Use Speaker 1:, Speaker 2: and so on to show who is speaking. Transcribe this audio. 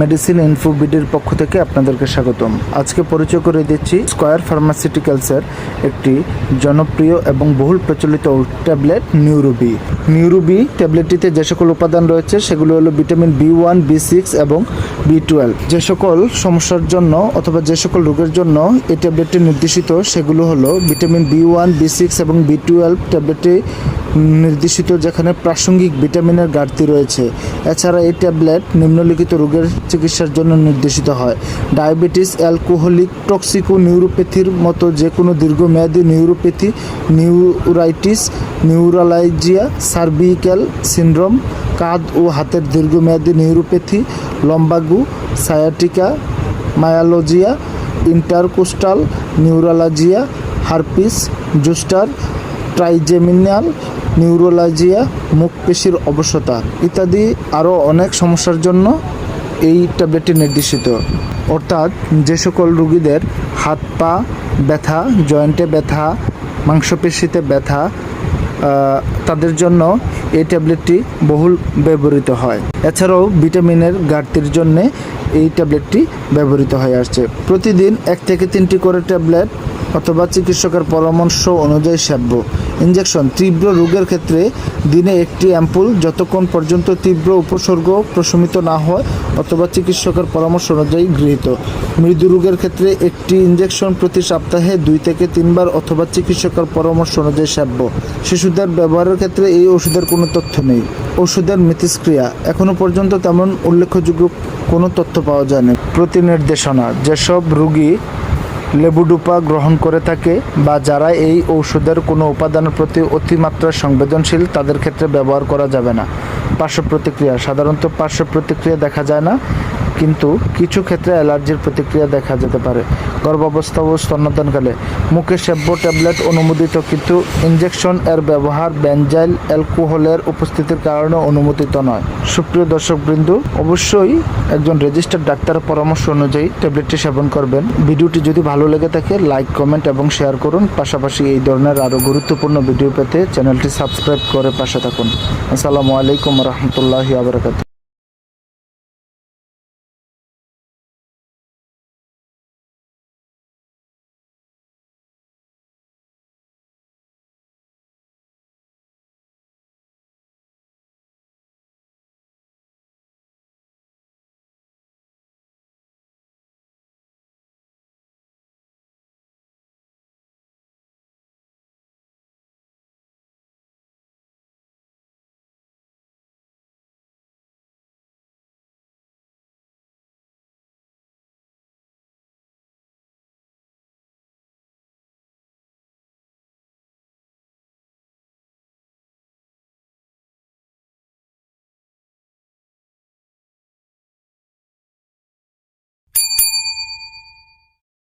Speaker 1: Medicine ইনফোবিডির পক্ষ থেকে আপনাদেরকে স্বাগতম। আজকে পরিচয় করে দিচ্ছি স্কয়ার ফার্মাসিউটিক্যালসের একটি জনপ্রিয় এবং বহুল প্রচলিত ট্যাবলেট নিউরোবি নিউরোবি ট্যাবলেটটিতে যে সকল উপাদান রয়েছে, সেগুলো হলো vitamin B one B six এবং বি টুয়েলভ যে সকল সমস্যার জন্য অথবা যে সকল রোগের জন্য এই ট্যাবলেটটি নির্দেশিত, সেগুলো হলো vitamin B one B six এবং বি টুয়েলভ ট্যাবলেটটি নির্দেশিত যেখানে প্রাসঙ্গিক ভিটামিনের ঘাটতি রয়েছে। এছাড়া এই ট্যাবলেট নিম্নলিখিত রোগের চিকিৎসার জন্য নির্দেশিত হয়। ডায়াবেটিস, অ্যালকোহলিক টক্সিকো নিউরোপ্যাথির মতো যে কোনো দীর্ঘমেয়াদী neuropathy, neuritis, neuralgia, cervical syndrome, কাঁধ ও হাতের দীর্ঘমেয়াদী neuropathy, lumbago, sciatica, myalgia, intercostal, neuralgia, herpes, zoster, trigeminal neuralgia, মুখ পেশির অবসতা ইত্যাদি আরও অনেক সমস্যার জন্য এই ট্যাবলেটটি নির্দেশিত। অর্থাৎ যে সকল রুগীদের হাত পা ব্যথা, জয়েন্টে ব্যথা, মাংসপেশিতে ব্যথা তাদের জন্য এই ট্যাবলেটটি বহুল ব্যবহৃত হয়। এছাড়াও ভিটামিনের ঘাটতির জন্যে ট্যাবলেটটি ব্যবহৃত হয়ে আসছে। প্রতিদিন এক থেকে তিনটি করে ট্যাবলেট অথবা চিকিৎসকের পরামর্শ অনুযায়ী সেব্য। ইঞ্জেকশন তীব্র রোগের ক্ষেত্রে দিনে একটি অ্যাম্পুল যতক্ষণ পর্যন্ত তীব্র উপসর্গ প্রশমিত না হয় অথবা চিকিৎসকের পরামর্শ অনুযায়ী গৃহীত। মৃদু রোগের ক্ষেত্রে একটি ইঞ্জেকশন প্রতি সপ্তাহে দুই থেকে তিনবার অথবা চিকিৎসকের পরামর্শ অনুযায়ী সেব্য। শিশুদের ব্যবহারের ক্ষেত্রে এই ওষুধের কোনো তথ্য নেই। ওষুধের মিথস্ক্রিয়া। এখনও পর্যন্ত তেমন উল্লেখযোগ্য কোনো তথ্য পাওয়া যায়নি। প্রতি নির্দেশনা যেসব রুগী লেবুডুপা গ্রহণ করে থাকে বা যারা এই ঔষধের কোনো উপাদানের প্রতি অতিমাত্রা সংবেদনশীল, তাদের ক্ষেত্রে ব্যবহার করা যাবে না। পার্শ্ব প্রতিক্রিয়া সাধারণত পার্শ্ব প্রতিক্রিয়া দেখা যায় না, কিন্তু কিছু ক্ষেত্রে অ্যালার্জির প্রতিক্রিয়া দেখা যেতে পারে। গর্ভাবস্থা ও স্তন্যদানকালে। মুখে সেব্য ট্যাবলেট অনুমোদিত, কিন্তু ইনজেকশন এর ব্যবহার ব্যাঞ্জাইল অ্যালকোহলের উপস্থিতির কারণে অনুমোদিত নয়। সুপ্রিয় দর্শকবৃন্দ, অবশ্যই একজন রেজিস্টার্ড ডাক্তারের পরামর্শ অনুযায়ী ট্যাবলেটটি সেবন করবেন। ভিডিওটি যদি ভালো লেগে থাকে লাইক কমেন্ট এবং শেয়ার করুন। পাশাপাশি এই ধরনের আরও গুরুত্বপূর্ণ ভিডিও পেতে চ্যানেলটি সাবস্ক্রাইব করে পাশে থাকুন। আসসালামু আলাইকুম রহমতুল্লাহি আবরকাত